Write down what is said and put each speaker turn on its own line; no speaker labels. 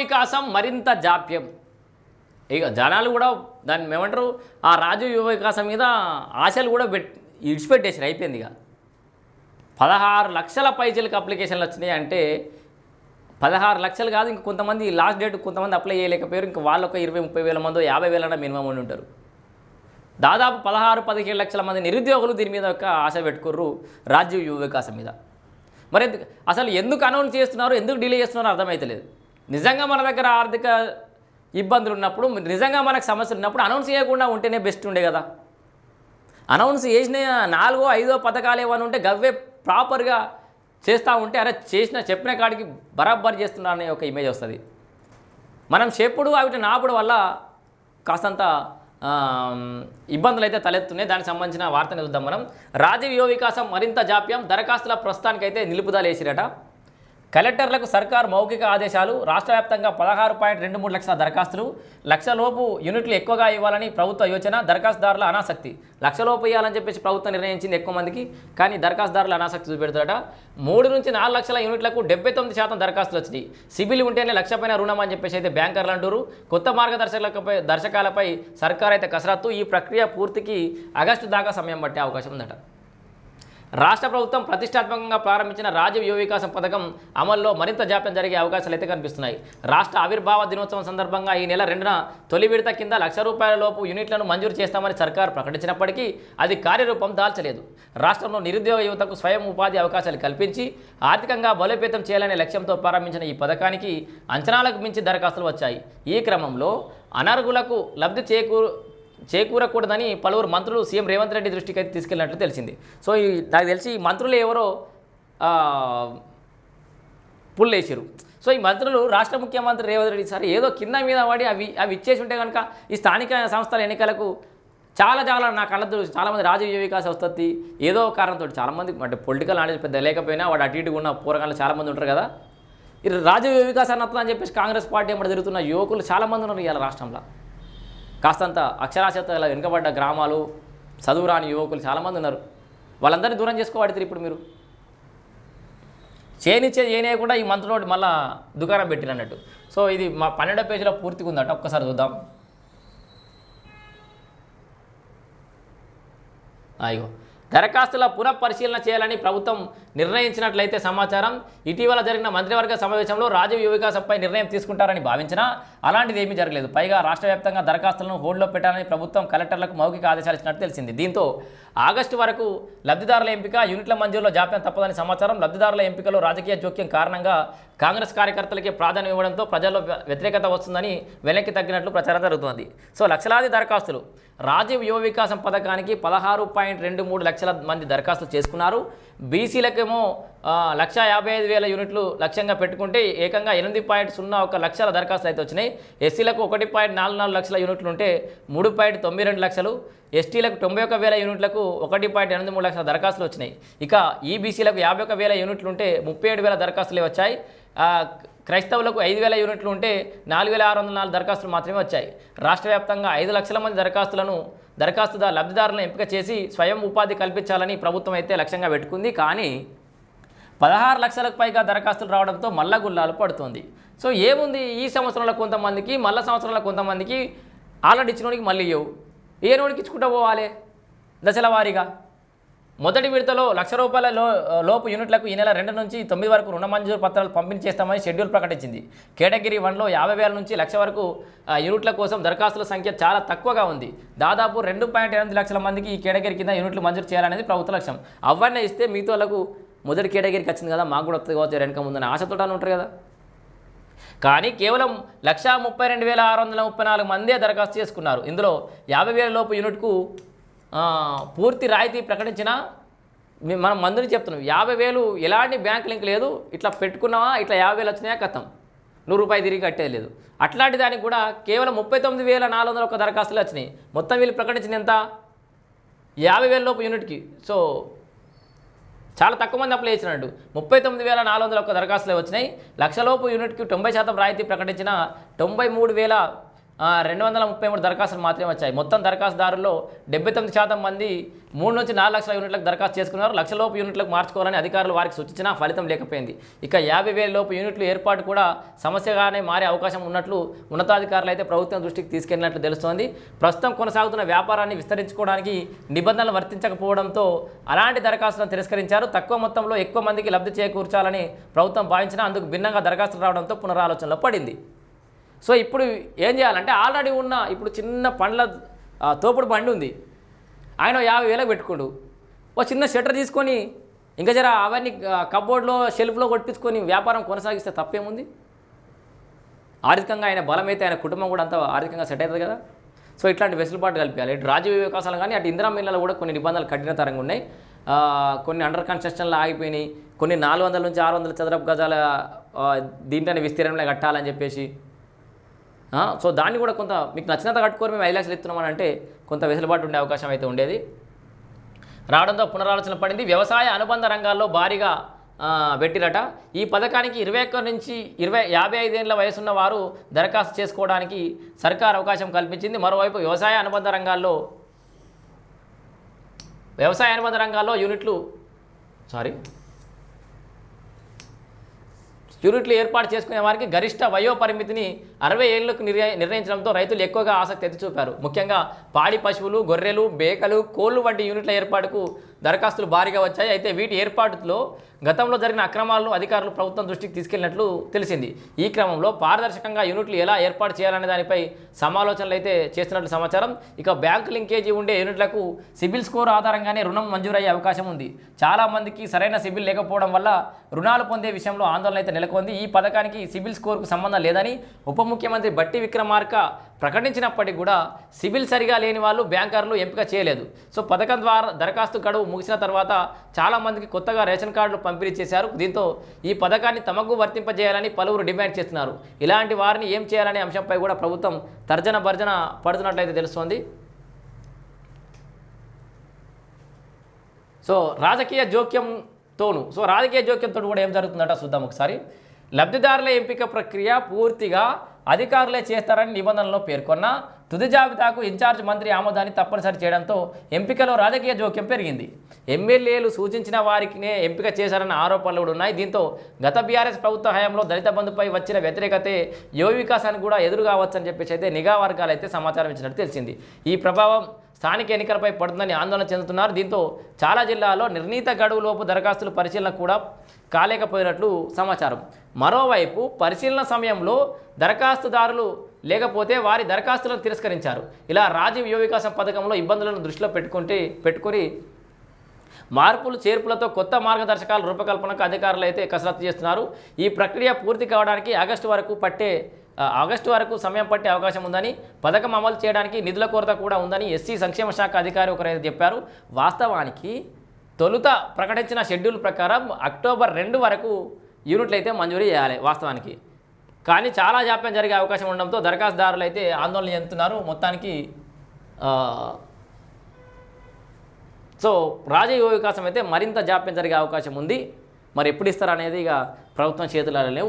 వికాసం మరింత జాప్యం. ఇక జనాలు కూడా దాన్ని ఏమంటారు ఆ రాజు యువ వికాసం మీద ఆశలు కూడా పెట్ ఇడిచిపెట్టేసారు అయిపోయింది ఇక. పదహారు లక్షల పైచలకు అప్లికేషన్లు వచ్చినాయి అంటే పదహారు లక్షలు కాదు ఇంక కొంతమంది లాస్ట్ డేట్ కొంతమంది అప్లై చేయలేకపోయారు ఇంక వాళ్ళు ఒక ఇరవై ముప్పై వేల మందో యాభై వేలన్నా మినిమం ఉండి ఉంటారు. దాదాపు పదహారు పదిహేడు లక్షల మంది నిరుద్యోగులు దీని మీద ఒక ఆశ పెట్టుకుర్రు రాజ్య యువ వికాసం మీద. మరి అసలు ఎందుకు అనౌన్స్ చేస్తున్నారు ఎందుకు డిలే చేస్తున్నారో అర్థమైతలేదు. నిజంగా మన దగ్గర ఆర్థిక ఇబ్బందులు ఉన్నప్పుడు నిజంగా మనకు సమస్యలు ఉన్నప్పుడు అనౌన్స్ చేయకుండా ఉంటేనే బెస్ట్ ఉండే కదా. అనౌన్స్ చేసిన నాలుగో ఐదో పథకాలు ఏమైనా ఉంటే గవ్వే ప్రాపర్గా చేస్తూ ఉంటే అరే చేసిన చెప్పిన కాడికి బరాబర్ చేస్తున్నారనే ఒక ఇమేజ్ వస్తుంది. మనం చెప్పుడు వాటి నాపుడు వల్ల కాస్తంత ఇబ్బందులు అయితే తలెత్తున్నాయి. దానికి సంబంధించిన వార్తను చూద్దాం మనం. రాజీవ్ యువ వికాసం మరింత జాప్యం దరఖాస్తుల ప్రస్తుతానికైతే నిలుపుదల వేసిరట కలెక్టర్లకు సర్కార్ మౌఖిక ఆదేశాలు రాష్ట్ర వ్యాప్తంగా పదహారు పాయింట్ రెండు మూడు లక్షల దరఖాస్తులు లక్షలోపు యూనిట్లు ఎక్కువగా ఇవ్వాలని ప్రభుత్వ యోచన దరఖాస్తుదారుల అనాసక్తి. లక్షలోపు ఇవ్వాలని చెప్పేసి ప్రభుత్వం నిర్ణయించింది ఎక్కువ మందికి కానీ దరఖాస్తుదారుల అనాసక్తి చూపెడతాడట మూడు నుంచి నాలుగు లక్షల యూనిట్లకు డెబ్బై తొమ్మిది శాతం దరఖాస్తులు వచ్చినాయి. సిబిల్ ఉంటేనే లక్ష పైన రుణం అని చెప్పేసి అయితే బ్యాంకర్లు అంటారు కొత్త మార్గదర్శకులపై దర్శకాలపై సర్కార్ అయితే కసరత్తు. ఈ ప్రక్రియ పూర్తికి ఆగస్టు దాకా సమయం పట్టే అవకాశం ఉందట. రాష్ట్ర ప్రభుత్వం ప్రతిష్టాత్మకంగా ప్రారంభించిన రాజీవ్ యువ వికాసం పథకం అమల్లో మరింత జాప్యం జరిగే అవకాశాలు అయితే కనిపిస్తున్నాయి. రాష్ట్ర ఆవిర్భావ దినోత్సవం సందర్భంగా ఈ నెల రెండున తొలి విడత కింద లక్ష రూపాయల లోపు యూనిట్లను మంజూరు చేస్తామని సర్కార్ ప్రకటించినప్పటికీ అది కార్యరూపం దాల్చలేదు. రాష్ట్రంలో నిరుద్యోగ యువతకు స్వయం ఉపాధి అవకాశాలు కల్పించి ఆర్థికంగా బలోపేతం చేయాలనే లక్ష్యంతో ప్రారంభించిన ఈ పథకానికి అంచనాలకు మించి దరఖాస్తులు వచ్చాయి. ఈ క్రమంలో అనర్హులకు లబ్ధి చేకూరు చేకూరకూడదని పలువురు మంత్రులు సీఎం రేవంత్ రెడ్డి దృష్టికి అయితే తీసుకెళ్ళినట్లు తెలిసింది. సో ఈ నాకు తెలిసి ఈ మంత్రులు ఎవరో ఆ, పుల్లేసారు సో ఈ మంత్రులు రాష్ట్ర ముఖ్యమంత్రి రేవంత్ రెడ్డి సార్ ఏదో కింద మీద పడి అవి అవి ఇచ్చేసి ఉంటే కనుక ఈ స్థానిక సంస్థల ఎన్నికలకు చాలా చాలా నా కళ్ళతో చాలామంది రాజకీయ వికాస వస్తుంది ఏదో కారణంతో చాలామంది అంటే పొలిటికల్ నాలెడ్జ్ పెద్ద లేకపోయినా వాడు అటు ఇటుగా ఉన్న పూర్వకాలంలో చాలామంది ఉంటారు కదా. ఈ రాజకీయ వికాసాన్ని వస్తుందని అని చెప్పేసి కాంగ్రెస్ పార్టీ ఏమంటే తిరుగుతున్న యువకులు చాలామంది ఉన్నారు ఇవాళ రాష్ట్రంలో. కాస్తంత అక్షరాస్యత వెనుకబడ్డ గ్రామాలు చదువురాని యువకులు చాలామంది ఉన్నారు. వాళ్ళందరినీ దూరం చేసుకోబడతారు ఇప్పుడు మీరు? చేయనిచ్చే చేయనేయకుండా ఈ మంత్రులు మళ్ళా దుకాణం పెట్టిన అన్నట్టు. సో ఇది మా పన్నెండో పేజీలో పూర్తిగా ఉందట ఒక్కసారి చూద్దాం. అయ్యో దరఖాస్తుల పునఃపరిశీలన చేయాలని ప్రభుత్వం నిర్ణయించినట్లయితే సమాచారం ఇటీవల జరిగిన మంత్రివర్గ సమావేశంలో రాజీవ్ యువ వికాసంపై నిర్ణయం తీసుకుంటారని భావించినా అలాంటిది ఏమీ జరగలేదు. పైగా రాష్ట్ర వ్యాప్తంగా దరఖాస్తులను హోల్డ్లో పెట్టాలని ప్రభుత్వం కలెక్టర్లకు మౌఖిక ఆదేశాలు ఇచ్చినట్టు తెలిసింది. దీంతో ఆగస్టు వరకు లబ్ధిదారుల ఎంపిక యూనిట్ల మంజూరులో జాప్యం తప్పదని సమాచారం లబ్ధిదారుల ఎంపికలో రాజకీయ జోక్యం కారణంగా కాంగ్రెస్ కార్యకర్తలకే ప్రాధాన్యం ఇవ్వడంతో ప్రజల్లో వ్యతిరేకత వస్తుందని వెనక్కి తగ్గినట్లు ప్రచారం జరుగుతోంది. సో లక్షలాది దరఖాస్తులు. రాజీవ్ యువ వికాసం పథకానికి పదహారు పాయింట్ రెండు మూడు లక్షల మంది దరఖాస్తులు చేసుకున్నారు. బీసీలకేమో ఆ, లక్ష యాభై ఐదు వేల యూనిట్లు లక్ష్యంగా పెట్టుకుంటే ఏకంగా ఎనిమిది పాయింట్ సున్నా ఒక లక్షల దరఖాస్తులు అయితే వచ్చినాయి. ఎస్సీలకు ఒకటి పాయింట్ నాలుగు నాలుగు లక్షల యూనిట్లు ఉంటే మూడు పాయింట్ తొమ్మిది రెండు లక్షలు. ఎస్టీలకు తొంభై ఒక వేల యూనిట్లకు ఒకటి పాయింట్ ఎనిమిది మూడు లక్షల దరఖాస్తులు వచ్చినాయి. ఇక ఈబీసీలకు యాభై ఒక వేల యూనిట్లు ఉంటే ముప్పై ఏడు వేల దరఖాస్తులే వచ్చాయి. క్రైస్తవులకు ఐదు వేల యూనిట్లు ఉంటే నాలుగు వేల ఆరు వందల నాలుగు దరఖాస్తులు మాత్రమే వచ్చాయి. రాష్ట్ర వ్యాప్తంగా ఐదు లక్షల మంది దరఖాస్తులను దరఖాస్తుదారు లబ్ధిదారులను ఎంపిక చేసి స్వయం ఉపాధి కల్పించాలని ప్రభుత్వం అయితే లక్ష్యంగా పెట్టుకుంది. కానీ పదహారు లక్షలకు పైగా దరఖాస్తులు రావడంతో మళ్ళా గుల్లాలు పడుతుంది. సో ఏముంది? ఈ సంవత్సరంలో కొంతమందికి మళ్ళా సంవత్సరంలో కొంతమందికి ఆల్రెడీ ఇచ్చినోడికి మళ్ళీ ఇవ్వవు ఏ నోడికి ఇచ్చుకుంటూ పోవాలి? దశల వారీగా. మొదటి విడతలో లక్ష రూపాయల లో లోపు యూనిట్లకు ఈ నెల రెండు నుంచి తొమ్మిది వరకు రుణ మంజూరు పత్రాలు పంపిణీ చేస్తామని షెడ్యూల్ ప్రకటించింది. కేటగిరీ వన్లో యాభై వేల నుంచి లక్ష వరకు యూనిట్ల కోసం దరఖాస్తుల సంఖ్య చాలా తక్కువగా ఉంది. దాదాపు రెండు పాయింట్ ఎనిమిది లక్షల మందికి ఈ కేటగిరీ కింద యూనిట్లు మంజూరు చేయాలనేది ప్రభుత్వ లక్ష్యం. అవన్నీ ఇస్తే మిగతా మొదటి కేటగిరీకి వచ్చింది కదా మాకు కూడా వస్తుంది కావచ్చు వెనక ముందని ఆశతో ఉంటారు కదా. కానీ కేవలం లక్షా ముప్పై రెండు వేల ఆరు వందల ముప్పై నాలుగు మందే దరఖాస్తు చేసుకున్నారు. ఇందులో యాభై వేల లోపు యూనిట్కు పూర్తి రాయితీ ప్రకటించిన మనం మందుని చెప్తున్నాం. యాభై వేలు ఎలాంటి బ్యాంక్ లింక్ లేదు. ఇట్లా పెట్టుకున్నావా? ఇట్లా యాభై వేలు వచ్చినాయా? కథం. నూరు రూపాయలు తిరిగి కట్టేది లేదు. అట్లాంటి దానికి కూడా కేవలం ముప్పై తొమ్మిది వేల నాలుగు వందల ఒక దరఖాస్తులు వచ్చినాయి. మొత్తం వీళ్ళు ప్రకటించింది ఎంత? యాభై వేల లోపు యూనిట్కి. సో చాలా తక్కువ మంది అప్లై చేసినట్టు. ముప్పై తొమ్మిది వేల నాలుగు వందల ఒక దరఖాస్తులు వచ్చినాయి. లక్షలోపు యూనిట్కి తొంభై శాతం రాయితీ ప్రకటించిన తొంభై మూడు వేల రెండు వందల ముప్పై మూడు దరఖాస్తులు మాత్రమే వచ్చాయి. మొత్తం దరఖాస్తుదారుల్లో డెబ్బై తొమ్మిది శాతం మంది మూడు నుంచి నాలుగు లక్షల యూనిట్లకు దరఖాస్తు చేసుకున్నారు. లక్షలోపు యూనిట్లకు మార్చుకోవాలని అధికారులు వారికి సూచించినా ఫలితం లేకపోయింది. ఇక యాభై వేల లోపు యూనిట్లు ఏర్పాటు కూడా సమస్యగానే మారే అవకాశం ఉన్నట్లు ఉన్నతాధికారులు అయితే ప్రభుత్వం దృష్టికి తీసుకెళ్ళినట్లు తెలుస్తోంది. ప్రస్తుతం కొనసాగుతున్న వ్యాపారాన్ని విస్తరించుకోవడానికి నిబంధనలు వర్తించకపోవడంతో అలాంటి దరఖాస్తులను తిరస్కరించారు. తక్కువ మొత్తంలో ఎక్కువ మందికి లబ్ధి చేకూర్చాలని ప్రభుత్వం భావించినా అందుకు భిన్నంగా దరఖాస్తులు రావడంతో పునరాలోచనలో పడింది. సో ఇప్పుడు ఏం చేయాలంటే ఆల్రెడీ ఉన్న ఇప్పుడు చిన్న పండ్ల తోపుడు బండి ఉంది. ఆయన యాభై వేలకు పెట్టుకోడు. ఓ చిన్న షెటర్ తీసుకొని ఇంకా జర అవన్నీ కబోర్డ్లో షెల్ఫ్లో కొట్టించుకొని వ్యాపారం కొనసాగిస్తే తప్పేముంది? ఆర్థికంగా ఆయన బలమైతే ఆయన కుటుంబం కూడా అంత ఆర్థికంగా సెట్ అవుతుంది కదా. సో ఇట్లాంటి వెసులుబాటు కల్పించాలి. ఇటు రాజీవ్ వికాసాలు కానీ అటు ఇందిరా మిల్లలో కూడా కొన్ని నిబంధనలు కఠినతరంగా ఉన్నాయి. కొన్ని అండర్ కన్స్ట్రక్షన్లో ఆగిపోయినాయి. కొన్ని నాలుగు వందల నుంచి ఆరు వందల చదరపు గజాల దీంట్లోనే విస్తీర్ణంలో కట్టాలని చెప్పేసి సో దాన్ని కూడా కొంత మీకు నచ్చినంత కట్టుకొని మేము ఐదు లక్షలు ఇస్తున్నామని అంటే కొంత వెసులుబాటు ఉండే అవకాశం అయితే ఉండేది. రావడంతో పునరాలోచన పడింది. వ్యవసాయ అనుబంధ రంగాల్లో భారీగా పెట్టిరట. ఈ పథకానికి ఇరవై ఒక్క నుంచి ఇరవై యాభై ఐదేళ్ళ వయసున్న వారు దరఖాస్తు చేసుకోవడానికి సర్కార్ అవకాశం కల్పించింది. మరోవైపు వ్యవసాయ అనుబంధ రంగాల్లో వ్యవసాయ అనుబంధ రంగాల్లో యూనిట్లు సారీ యూనిట్లు ఏర్పాటు చేసుకునే వారికి గరిష్ట వయో పరిమితిని అరవై ఏళ్ళకు నిర్ణయించడంతో రైతులు ఎక్కువగా ఆసక్తి ఎత్తి చూపారు ముఖ్యంగా పాడి పశువులు గొర్రెలు బేకలు కోళ్ళు వంటి యూనిట్ల ఏర్పాటుకు దరఖాస్తులు భారీగా వచ్చాయి. అయితే వీటి ఏర్పాటులో గతంలో జరిగిన అక్రమాలను అధికారులు ప్రభుత్వం దృష్టికి తీసుకెళ్ళినట్లు తెలిసింది. ఈ క్రమంలో పారదర్శకంగా యూనిట్లు ఎలా ఏర్పాటు చేయాలనే దానిపై సమాలోచనలు అయితే చేస్తున్నట్లు సమాచారం. ఇక బ్యాంకు లింకేజీ ఉండే యూనిట్లకు సిబిల్ స్కోర్ ఆధారంగానే రుణం మంజూరయ్యే అవకాశం ఉంది. చాలామందికి సరైన సిబిల్ లేకపోవడం వల్ల రుణాలు పొందే విషయంలో ఆందోళన అయితే నెలకొంది. ఈ పథకానికి సిబిల్ స్కోర్కు సంబంధం లేదని ఉప ముఖ్యమంత్రి బట్టి విక్రమార్క ప్రకటించినప్పటికీ కూడా సిబిల్ సరిగా లేని వాళ్ళు బ్యాంకర్లు ఎంపిక చేయలేదు. సో పథకం ద్వారా దరఖాస్తు గడువు ముగిసిన తర్వాత చాలామందికి కొత్తగా రేషన్ కార్డులు పంపిణీ చేశారు. దీంతో ఈ పథకాన్ని తమకు వర్తింపజేయాలని పలువురు డిమాండ్ చేస్తున్నారు. ఇలాంటి వారిని ఏం చేయాలనే అంశంపై కూడా ప్రభుత్వం తర్జన భర్జన పడుతున్నట్లయితే తెలుస్తోంది. సో రాజకీయ జోక్యంతోను సో రాజకీయ జోక్యంతో కూడా ఏం జరుగుతుందట చూద్దాం ఒకసారి. లబ్ధిదారుల ఎంపిక ప్రక్రియ పూర్తిగా అధికారులే చేస్తారని నిబంధనలో పేర్కొన్న తుది జాబితాకు ఇన్ఛార్జ్ మంత్రి ఆమోదాన్ని తప్పనిసరి చేయడంతో ఎంపికలో రాజకీయ జోక్యం పెరిగింది. ఎమ్మెల్యేలు సూచించిన వారికినే ఎంపిక చేశారన్న ఆరోపణలు కూడా ఉన్నాయి. దీంతో గత బీఆర్ఎస్ ప్రభుత్వ హయాంలో దళిత బంధుపై వచ్చిన వ్యతిరేకతే యువ వికాసానికి కూడా ఎదురు కావచ్చని చెప్పేసి అయితే నిఘా వర్గాలు అయితే సమాచారం ఇచ్చినట్టు తెలిసింది. ఈ ప్రభావం స్థానిక ఎన్నికలపై పడుతుందని ఆందోళన చెందుతున్నారు. దీంతో చాలా జిల్లాల్లో నిర్ణీత గడువులోపు దరఖాస్తుల పరిశీలన కూడా కాలేకపోయినట్లు సమాచారం. మరోవైపు పరిశీలన సమయంలో దరఖాస్తుదారులు లేకపోతే వారి దరఖాస్తులను తిరస్కరించారు. ఇలా రాజీవ్ యువ వికాసం పథకంలో ఇబ్బందులను దృష్టిలో పెట్టుకుంటే పెట్టుకొని మార్పులు చేర్పులతో కొత్త మార్గదర్శకాల రూపకల్పనకు అధికారులు అయితే కసరత్తు చేస్తున్నారు. ఈ ప్రక్రియ పూర్తి కావడానికి ఆగస్టు వరకు పట్టే ఆగస్టు వరకు సమయం పట్టే అవకాశం ఉందని పథకం అమలు చేయడానికి నిధుల కొరత కూడా ఉందని ఎస్సీ సంక్షేమ శాఖ అధికారి ఒకరైతే చెప్పారు. వాస్తవానికి తొలుత ప్రకటించిన షెడ్యూల్ ప్రకారం అక్టోబర్ రెండు వరకు యూనిట్లు అయితే మంజూరు చేయాలి వాస్తవానికి. కానీ చాలా జాప్యం జరిగే అవకాశం ఉండడంతో దరఖాస్తుదారులు అయితే ఆందోళన చెందుతున్నారు. మొత్తానికి సో రాజకీయ వికాసం అయితే మరింత జాప్యం జరిగే అవకాశం ఉంది. మరి ఎప్పుడు ఇస్తారు అనేది ఇక ప్రభుత్వం చేతులలో లేవు.